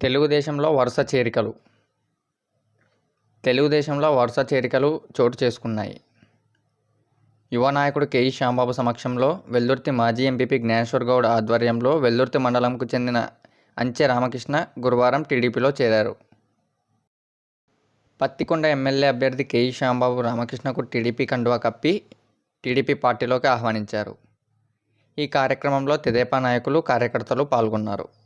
తెలుగుదేశంలో వరుస చేరికలు. తెలుగుదేశంలో వరుస చేరికలు చోటు చేసుకున్నాయి. యువ నాయకుడు కేఈ శ్యాంబాబు సమక్షంలో వెల్లుర్తి మాజీ ఎంపీపీ జ్ఞానేశ్వర్ గౌడ్ ఆధ్వర్యంలో వెల్లుర్తి మండలంకు చెందిన అంచె రామకృష్ణ గురువారం టీడీపీలో చేరారు. పత్తికొండ ఎమ్మెల్యే అభ్యర్థి కేఈ శ్యాంబాబు రామకృష్ణకు టీడీపీ కండువా కప్పి టీడీపీ పార్టీలోకి ఆహ్వానించారు. ఈ కార్యక్రమంలో తెదేపా నాయకులు కార్యకర్తలు పాల్గొన్నారు.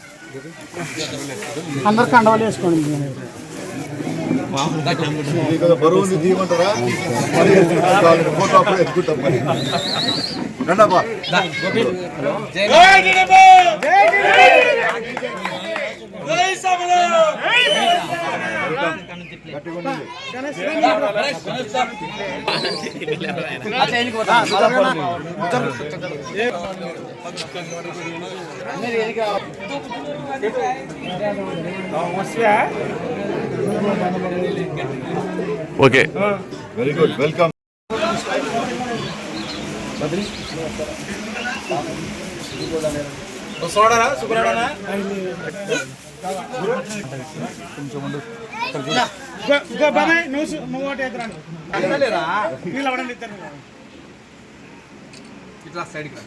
అందరు కండవాలు వేసుకోండి. మీకు బరువు ఉంది తీయమంటారా మరి కావాలంటే ఫోటో అప్పుడు ఎత్తుకుంటాం ఓకే. వెరీ గుడ్ వెల్కమ్ సోడరా సుబ్రహ్మణ్య బాబాయ్ నువ్వు నువ్వు ఒకటి ఎదురండి ఇద్దరు ఇట్లా సైడ్కి రా.